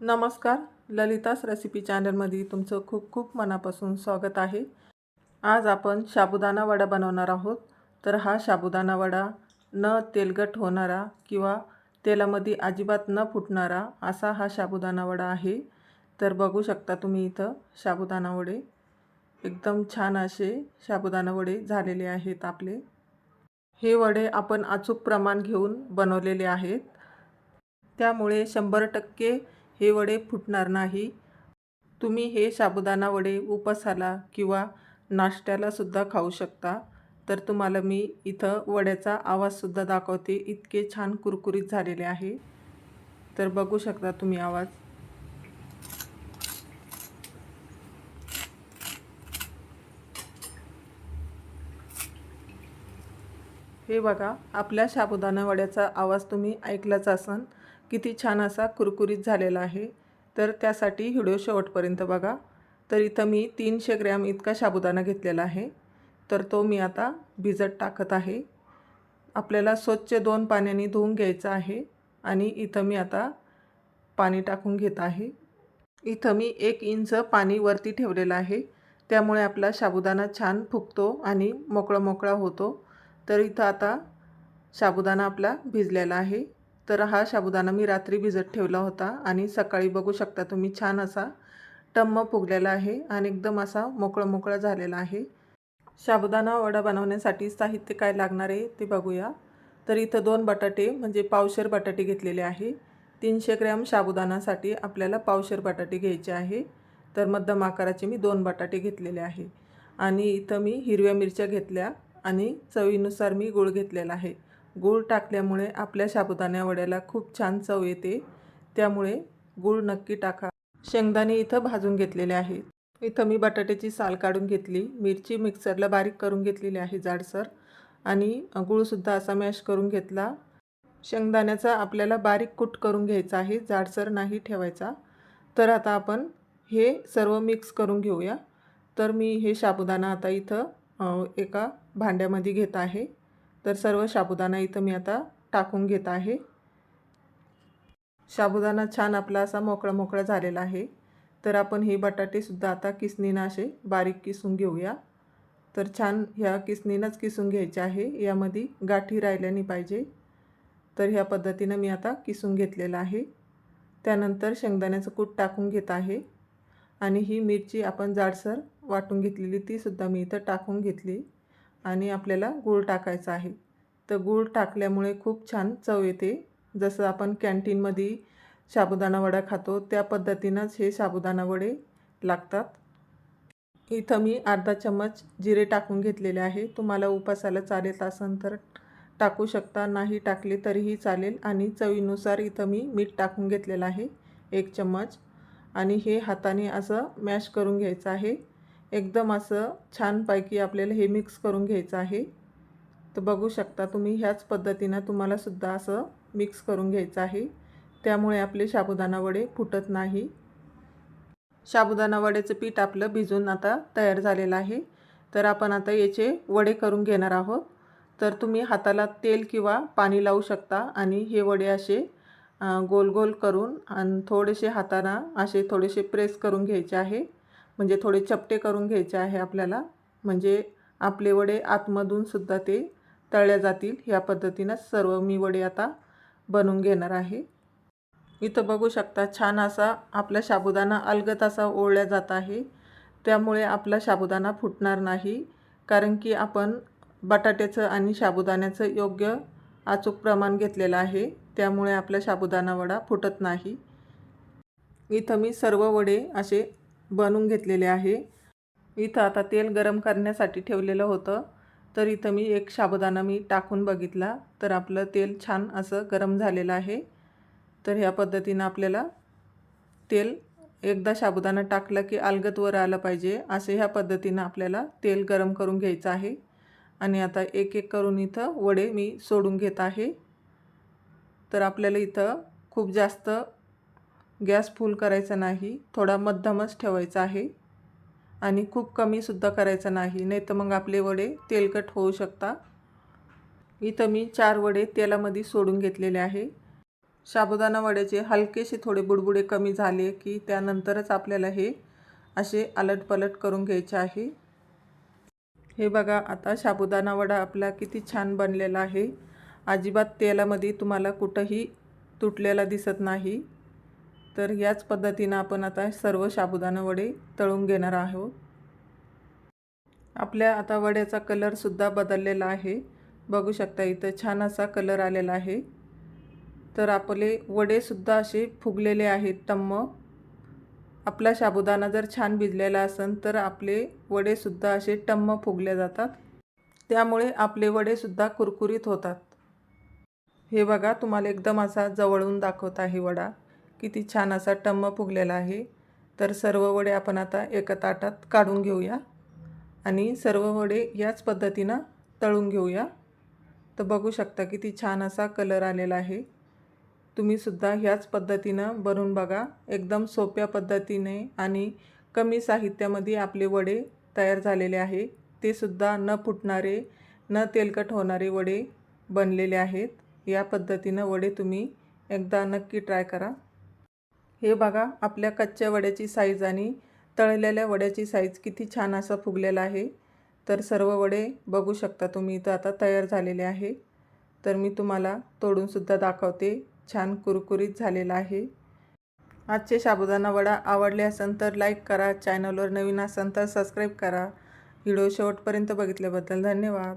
नमस्कार. ललितास रेसिपी चॅनलमध्ये तुमचं खूप खूप मनापासून स्वागत आहे. आज आपण साबुदाणा वडा बनवणार आहोत. तर हा साबुदाणा वडा न तेलगट होणारा किंवा तेलामध्ये अजिबात न फुटणारा असा हा साबुदाणा वडा आहे. तर बघू शकता तुम्ही इथं साबुदाणा वडे. एकदम छान असे साबुदाणा वडे झालेले आहेत आपले. हे वडे आपण अचूक प्रमाण घेऊन बनवलेले आहेत. त्यामुळे शंभर टक्के हे वडे फुटणार नाही. तुम्ही हे साबुदाणा वडे उपासाला किंवा नाश्त्याला सुद्धा खाऊ शकता. तर तुम्हाला मी इथं वड्याचा आवाजसुद्धा दाखवते. इतके छान कुरकुरीत झालेले आहे. तर बघू शकता तुम्ही आवाज. हे बघा आपल्या साबुदाणा वड्याचा आवाज तुम्ही ऐकलाच असन. किती छान असा कुरकुरीत झालेला आहे. तर त्यासाठी व्हिडिओ शेवटपर्यंत बघा. तर इथं मी तीनशे ग्रॅम इतका साबुदाणा घेतलेला आहे. तर तो मी आता भिजत टाकत आहे. आपल्याला स्वच्छ दोन पाण्याने धुवून घ्यायचं आहे आणि इथं मी आता पाणी टाकून घेत आहे. इथं मी एक इंच पाणी वरती ठेवलेलं आहे. त्यामुळे आपला साबुदाणा छान फुगतो आणि मोकळा मोकळा होतो. तर इथं आता साबुदाणा आपला भिजलेला आहे. तर हा साबुदाणा मी रात्री भिजत ठेवला होता आणि सकाळी बघू शकता तुम्ही छान असा टम्म फुगलेला आहे आणि एकदम असा मोकळा मोकळा झालेला आहे. साबुदाणा वडा बनवण्यासाठी साहित्य काय लागणार आहे ते बघूया. तर इथं दोन बटाटे म्हणजे पावशेर बटाटे घेतलेले आहे. तीनशे ग्रॅम साबुदाणासाठी आपल्याला पावशेर बटाटे घ्यायचे आहे. तर मध्यम आकाराचे मी दोन बटाटे घेतलेले आहे. आणि इथं मी हिरव्या मिरच्या घेतल्या आणि चवीनुसार मी गूळ घेतलेला आहे. गूळ टाकल्यामुळे आपल्या साबुदाण्या वड्याला खूप छान चव येते. त्यामुळे गूळ नक्की टाका. शेंगदाणे इथं भाजून घेतलेले आहेत. इथं मी बटाट्याची साल काढून घेतली. मिरची मिक्सरला बारीक करून घेतलेली आहे जाडसर. आणि गूळसुद्धा असा मॅश करून घेतला. शेंगदाण्याचा आपल्याला बारीक कूट करून घ्यायचा आहे. जाडसर नाही ठेवायचा. तर आता आपण हे सर्व मिक्स करून घेऊया. तर मी हे साबुदाणा आता इथं एका भांड्यामध्ये घेत आहे. तर सर्व साबुदाणा इथं मी आता टाकून घेत आहे. साबुदाणा छान आपला असा मोकळा मोकळा झालेला आहे. तर आपण हे बटाटेसुद्धा आता किसनीनं असे बारीक किसून घेऊया. तर छान ह्या किसनीनंच किसून घ्यायचे आहे. यामध्ये गाठी राहिल्या नाही पाहिजे. तर ह्या पद्धतीनं मी आता किसून घेतलेलं आहे. त्यानंतर शेंगदाण्याचं कूट टाकून घेत आहे. आणि ही मिरची आपण जाडसर वाटून घेतलेली तीसुद्धा मी इथं टाकून घेतली. आणि आपल्याला गूळ टाकायचा आहे. तर गूळ टाकल्यामुळे खूप छान चव येते. जसं आपण कॅन्टीनमध्ये साबुदाणा वडा खातो त्या पद्धतीनंच हे साबुदाणा वडे लागतात. इथं मी अर्धा चम्मच जिरे टाकून घेतलेले आहे. तुम्हाला उपासाला चालेल असेल तर टाकू शकता नाही टाकले तरीही चालेल. आणि चवीनुसार इथं मी मीठ टाकून घेतलेलं आहे एक चम्मच. आणि हे हाताने असं मॅश करून घ्यायचं आहे. एकदम असं छानपैकी आपल्याला हे मिक्स करून घ्यायचं आहे. तर बघू शकता तुम्ही ह्याच पद्धतीनं तुम्हालासुद्धा असं मिक्स करून घ्यायचं आहे. त्यामुळे आपले साबुदाणा वडे फुटत नाही. साबुदाणा वड्याचं पीठ आपलं भिजून आता तयार झालेलं आहे. तर आपण आता याचे वडे करून घेणार आहोत. तर तुम्ही हाताला तेल किंवा पाणी लावू शकता आणि हे वडे असे गोल गोल करून आणि थोडेसे हाताना असे थोडेसे प्रेस करून घ्यायचे आहे. म्हणजे थोडे चपटे करून घ्यायचे आहे आपल्याला. म्हणजे आपले वडे आतमधून सुद्धा ते तळल्या जातील. ह्या पद्धतीनं सर्व मी वडे आता बनवून घेणार आहे. इथं बघू शकता छान असा आपला साबुदाणा अलगत असा ओळल्या जात आहे. त्यामुळे आपला साबुदाणा फुटणार नाही. कारण की आपण बटाट्याचं आणि साबुदाण्याचं योग्य अचूक प्रमाण घेतलेलं आहे. त्यामुळे आपला साबुदाणा वडा फुटत नाही. इथं मी सर्व वडे असे बनवून घेतलेले आहे. इथं आता तेल गरम करण्यासाठी ठेवलेलं होतं. तर इथं मी एक साबुदाणा मी टाकून बघितला. तर आपलं तेल छान असं गरम झालेलं आहे. तर ह्या पद्धतीनं आपल्याला तेल एकदा साबुदाणा टाकला की अलगतवर आलं पाहिजे. असे ह्या पद्धतीनं आपल्याला तेल गरम करून घ्यायचं आहे. आणि आता एक एक करून इथं वडे मी सोडून घेत आहे. तर आपल्याला इथं खूप जास्त गॅस फुल करायचा नाही थोडा मध्यमच ठेवायचा आहे. आणि खूप कमीसुद्धा करायचं नाही नाही तर मग आपले वडे तेलकट होऊ शकता. इथं मी चार वडे तेलामध्ये सोडून घेतलेले आहे. साबुदाणा वड्याचे हलकेसे थोडे बुडबुडे कमी झाले की त्यानंतरच आपल्याला हे असे अलटपलट करून घ्यायचे आहे. हे बघा आता साबुदाणा वडा आपला किती छान बनलेला आहे. अजिबात तेलामध्ये तुम्हाला कुठंही तुटलेला दिसत नाही. तर याच पद्धतीनं आपण आता सर्व साबुदाणा वडे तळून घेणार आहोत. आपल्या आता वड्याचा कलरसुद्धा बदललेला आहे. बघू शकता इथं छान असा कलर आलेला आहे. तर आपले वडेसुद्धा असे फुगलेले आहेत टम्म आपला साबुदाणा जर छान भिजलेला असेल तर आपले वडेसुद्धा असे टम्म फुगले जातात. त्यामुळे आपले वडेसुद्धा कुरकुरीत होतात. हे बघा तुम्हाला एकदम असा जवळून दाखवत आहे वडा. किती छान असा टम्म फुगलेला आहे. तर सर्व वडे आपण आता एका ताटात काढून घेऊया. आणि सर्व वडे याच पद्धतीनं तळून घेऊया. तर बघू शकता किती छान असा कलर आलेला आहे. तुम्हीसुद्धा ह्याच पद्धतीनं बनवून बघा. एकदम सोप्या पद्धतीने आणि कमी साहित्यामध्ये आपले वडे तयार झालेले आहे. ते सुद्धा न फुटणारे न तेलकट होणारे वडे बनलेले आहेत. या पद्धतीनं वडे तुम्ही एकदा नक्की ट्राय करा. हे बघा आपल्या कच्च्या वड्याची साईज आणि तळलेल्या वड्याची साईज किती छान असं फुगलेला आहे. तर सर्व वडे बघू शकता तुम्ही इथं आता तयार झालेले आहे. तर मी तुम्हाला तोडूनसुद्धा दाखवते. छान कुरकुरीत झालेला आहे. आजचे साबुदाणा वडा आवडले असेल तर लाईक करा. चॅनलवर नवीन असेल तर सबस्क्राईब करा. व्हिडिओ शेवटपर्यंत बघितल्याबद्दल धन्यवाद.